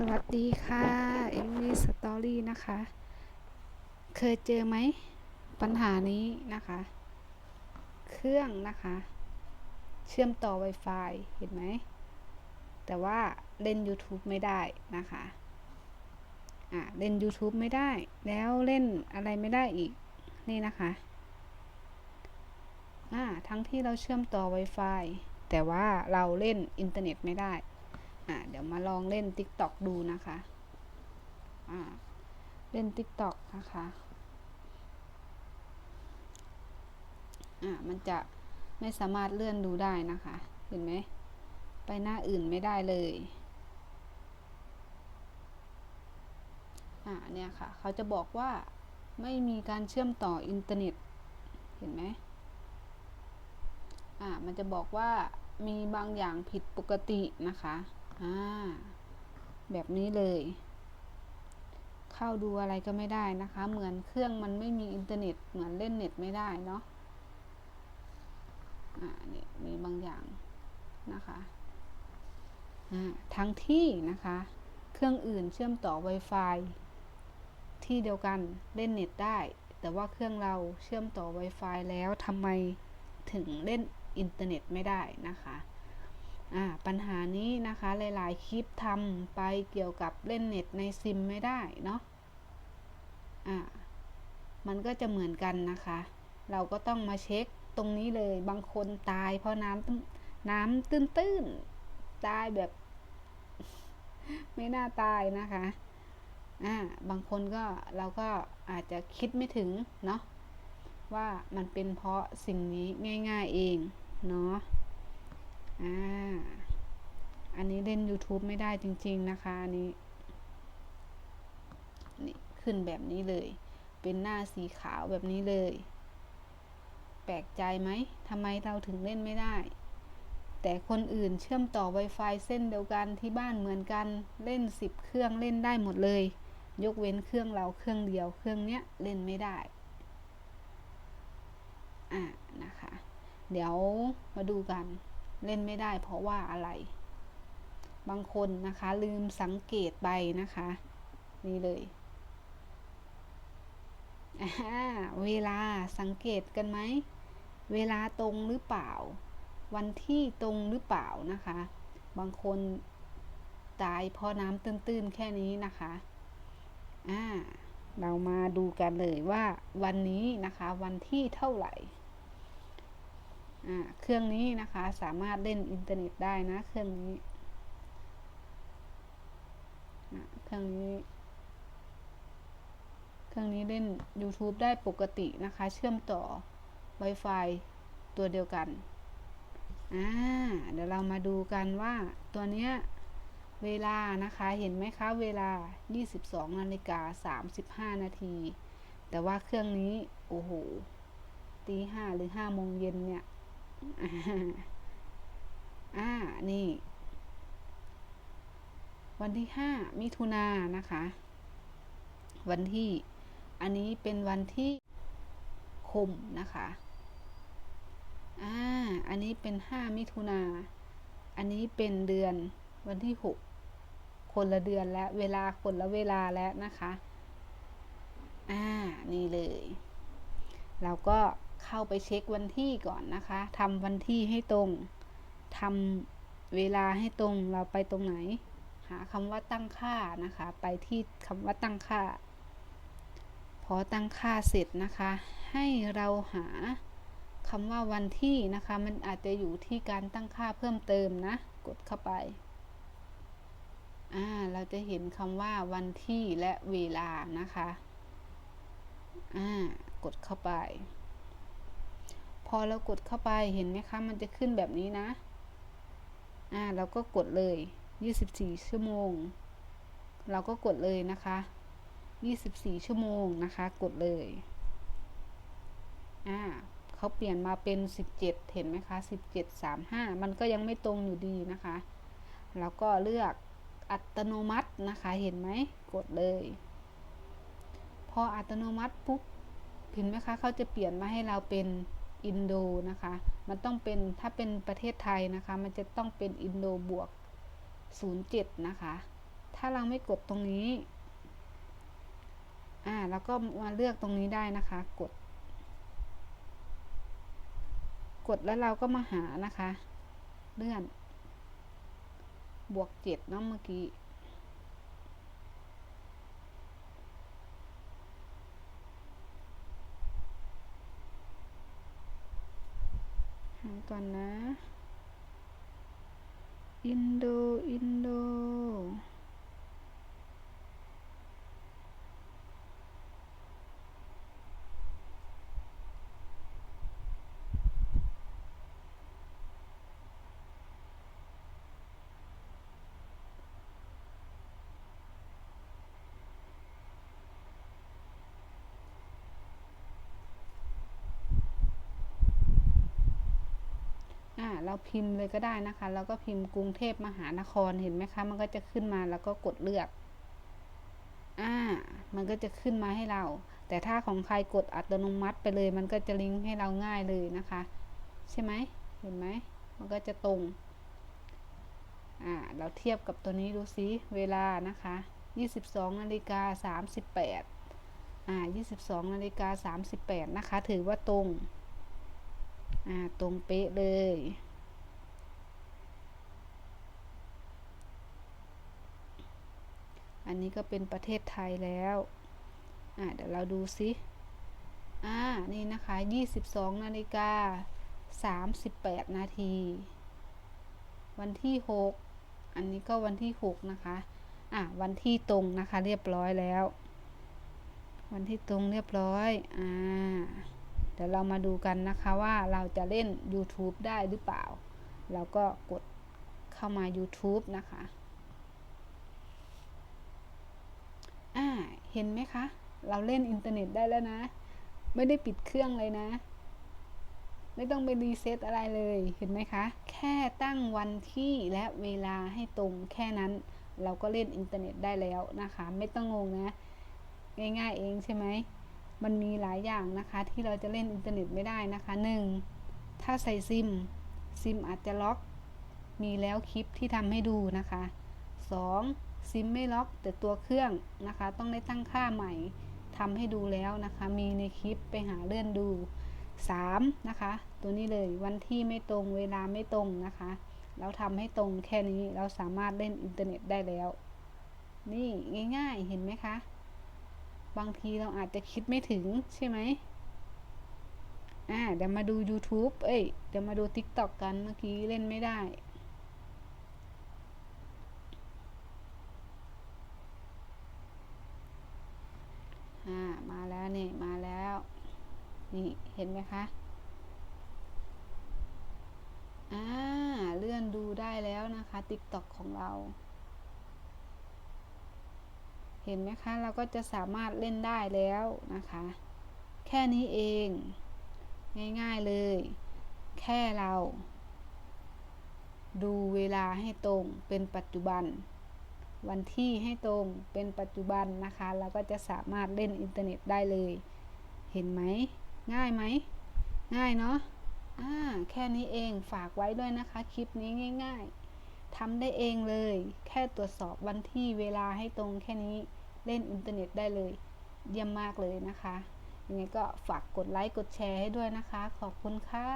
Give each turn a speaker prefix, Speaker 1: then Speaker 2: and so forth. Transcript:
Speaker 1: สวัสดีค่ะเอมมี่สตอรี่นะคะ เคยเจอไหม ปัญหานี้นะคะ เครื่องนะคะ เชื่อมต่อ Wi-Fi เห็นไหม แต่ว่าเล่น YouTube ไม่ได้นะคะอะเล่น YouTube ไม่ได้ แล้วเล่นอะไรไม่ได้อีก นี่นะคะอ่าทั้งที่เราเชื่อมต่อ Wi-Fi แต่ว่าเราเล่นอินเทอร์เน็ตไม่ได้ อ่าเดี๋ยวมาลองเล่น TikTok ดูนะคะอ่าเล่น TikTok นะคะอ่ามันจะไม่สามารถเลื่อนดูได้นะคะ เห็นไหม ไปหน้าอื่นไม่ได้เลย อ่าเนี่ยค่ะ เขาจะบอกว่าไม่มีการเชื่อมต่ออินเทอร์เน็ต เห็นไหมอ่า มันจะบอกว่ามีบางอย่างผิดปกตินะคะ อ่าแบบนี้เลย เข้าดูอะไรก็ไม่ได้นะคะ เหมือนเครื่องมันไม่มีอินเทอร์เน็ต เหมือนเล่นเน็ตไม่ได้เนาะอ่านี่มีบางอย่างนะคะอ่าทั้งที่นะคะ เครื่องอื่นเชื่อมต่อ Wi-Fi ที่เดียวกันเล่นเน็ตได้ แต่ว่าเครื่องเราเชื่อมต่อ Wi-Fi แล้วทำไมถึงเล่นอินเทอร์เน็ตไม่ได้นะคะ ปัญหานี้นะคะหลาย ๆ คลิปทำไปเกี่ยวกับเล่นเน็ตในซิมไม่ได้เนาะอ่ามันก็จะเหมือนกันนะคะ เราก็ต้องมาเช็คตรงนี้เลยบางคนตายเพราะน้ำน้ำตื้นๆตายแบบ ไม่น่าตายนะคะอ่าบางคนก็เราก็อาจจะคิดไม่ถึงเนาะว่ามันเป็นเพราะสิ่งนี้ง่าย ๆเองเนาะอ่า อันนี้ เล่น YouTube ไม่ได้จริง ๆ นะคะอันนี้นี่ขึ้นแบบนี้เลย เป็นหน้าสีขาวแบบนี้เลย แปลกใจไหมทำไมเราถึงเล่นไม่ได้ แต่คนอื่นเชื่อมต่อ Wi-Fi เส้นเดียวกันที่บ้านเหมือนกันเล่น 10 เครื่องเล่นได้หมดเลย ยกเว้นเครื่องเราเครื่องเดียวเครื่องเนี้ยเล่นไม่ได้อ่านะคะ เดี๋ยวมาดูกันเล่นไม่ได้เพราะว่าอะไร บางคนนะคะ ลืมสังเกตไปนะคะ นี่เลยเวลาสังเกตกันไหม เวลาตรงหรือเปล่า วันที่ตรงหรือเปล่านะคะ บางคนตายเพราะน้ำตื้นๆแค่นี้นะคะอ่าเรามาดูกันเลยว่าวันนี้นะคะ วันที่เท่าไหร่เครื่องนี้นะคะสามารถเล่นอินเทอร์เน็ตได้นะเครื่องนี้ เครื่องนี้ เครื่องนี้เล่น YouTube ได้ปกตินะคะ เชื่อมต่อ Wi-Fi ตัวเดียวกัน อ่า เดี๋ยวเรามาดูกันว่าตัวเนี้ยเวลานะคะ เห็นไหมคะ เวลา 22นาฬิกา35 นาที แต่ว่าเครื่องนี้ โอ้โห ตีห้าหรือห้าโมงเย็นเนี่ย อ่า นี่ วันที่ห้ามิถุนานนะคะ วันที่อันนี้เป็นวันที่คมนะคะอ่าอันนี้เป็นห้ามิถุนาอันนี้เป็นเดือนวันที่หกคนละเดือนและเวลาคนละเวลาแล้วนะคะอ่านี่เลย เราก็เข้าไปเช็ควันที่ก่อนนะคะทำวันที่ให้ตรงทำเวลาให้ตรงเราไปตรงไหน หาคำว่าตั้งค่านะคะ ไปที่คำว่าตั้งค่า พอตั้งค่าเสร็จนะคะ ให้เราหาคำว่าวันที่นะคะ มันอาจจะอยู่ที่การตั้งค่าเพิ่มเติมนะ กดเข้าไปอ่าเราจะเห็นคำว่าวันที่และเวลานะคะอ่ากดเข้าไป พอเรากดเข้าไปเห็นไหมคะ มันจะขึ้นแบบนี้นะอ่าเราก็กดเลย 24 ชั่วโมง เราก็กดเลยนะคะ 24 ชั่วโมงนะคะ กดเลย อ่าเขาเปลี่ยนมาเป็น 17 เห็นไหมคะ 17 35 มันก็ยังไม่ตรงอยู่ดีนะคะ แล้วก็เลือกอัตโนมัตินะคะ เห็นไหม กดเลย พออัตโนมัติปุ๊บเห็นไหมคะ เขาจะเปลี่ยนมาให้เราเป็นอินโดนะคะ มันต้องเป็น ถ้าเป็นประเทศไทยนะคะ มันจะต้องเป็นอินโดบวก 07 นะคะ ถ้าเราไม่กดตรงนี้ อ่า แล้วก็มาเลือกตรงนี้ได้นะคะ กด กดแล้วเราก็มาหานะคะ เลื่อน บวกเจ็ดเนาะเมื่อกี้หาก่อนนะ อินโด อินโด อ่า เราพิมพ์เลยก็ได้นะคะ แล้วก็พิมพ์กรุงเทพมหานครเห็นไหมคะ มันก็จะขึ้นมาแล้วก็กดเลือก อ่า มันก็จะขึ้นมาให้เรา แต่ถ้าของใครกดอัตโนมัติไปเลย มันก็จะลิงก์ให้เราง่ายเลยนะคะ ใช่ไหมเห็นไหม มันก็จะตรง อ่า เราเทียบกับตัวนี้ดูซิเวลานะคะ 22นาฬิกา38อ่า22นาฬิกา38นะคะ ถือว่าตรง อ่า ตรงเป๊ะเลย อันนี้ก็เป็นประเทศไทยแล้ว อ่าเดี๋ยวเราดูซิอ่า นี่นะคะ 22นาฬิกา38 นาที วันที่ 6 อันนี้ก็วันที่ 6 นะคะ อ่าวันที่ตรงนะคะ เรียบร้อยแล้ว วันที่ตรงเรียบร้อย อ่า เดี๋ยวเรามาดูกันนะคะว่าเราจะเล่น YouTube ได้หรือเปล่า เราก็กดเข้ามา YouTube นะคะ อ่า เห็นไหมคะ เราเล่นอินเทอร์เน็ตได้แล้วนะ ไม่ได้ปิดเครื่องเลยนะ ไม่ต้องไปรีเซ็ตอะไรเลย เห็นไหมคะ แค่ตั้งวันที่และเวลาให้ตรงแค่นั้น เราก็เล่นอินเทอร์เน็ตได้แล้วนะคะ ไม่ต้องงงนะ ง่ายๆเองใช่ไหม มันมีหลายอย่างนะคะที่เราจะเล่นอินเทอร์เน็ตไม่ได้นะคะ 1. ถ้าใส่ซิม ซิมอาจจะล็อก มีแล้วคลิปที่ทำให้ดูนะคะ 2. ซิมไม่ล็อก แต่ตัวเครื่องนะคะ ต้องได้ตั้งค่าใหม่ทำให้ดูแล้วนะคะ มีในคลิปไปหาเลื่อนดู 3. นะคะ ตัวนี้เลยวันที่ไม่ตรงเวลาไม่ตรงนะคะเราทำให้ตรงแค่นี้เราสามารถเล่นอินเทอร์เน็ตได้แล้ว นี่ง่าย ๆ เห็นไหมคะ บางทีเราอาจจะคิดไม่ถึงใช่ไหมอ่าเดี๋ยวมาดู YouTube เอ้ย เดี๋ยวมาดู TikTok กันเมื่อกี้เล่นไม่ได้ อ่ามาแล้วนี่มาแล้ว นี่เห็นไหมคะอ่าเลื่อนดูได้แล้วนะคะ TikTok ของเรา เห็นไหมคะ เราก็จะสามารถเล่นได้แล้วนะคะ แค่นี้เอง ง่ายๆเลย แค่เรา ดูเวลาให้ตรงเป็นปัจจุบัน วันที่ให้ตรงเป็นปัจจุบันนะคะ เราก็จะสามารถเล่นอินเทอร์เน็ตได้เลย เห็นไหม ง่ายไหม ง่ายเนาะอ่าแค่นี้เองฝากไว้ด้วยนะคะ คลิปนี้ง่าย ๆทำได้เองเลย แค่ตรวจสอบวันที่เวลาให้ตรงแค่นี้เล่นอินเทอร์เน็ตได้เลย เยี่ยมมากเลยนะคะยังไงก็ฝากกดไลค์กดแชร์ให้ด้วยนะคะ ขอบคุณค่ะ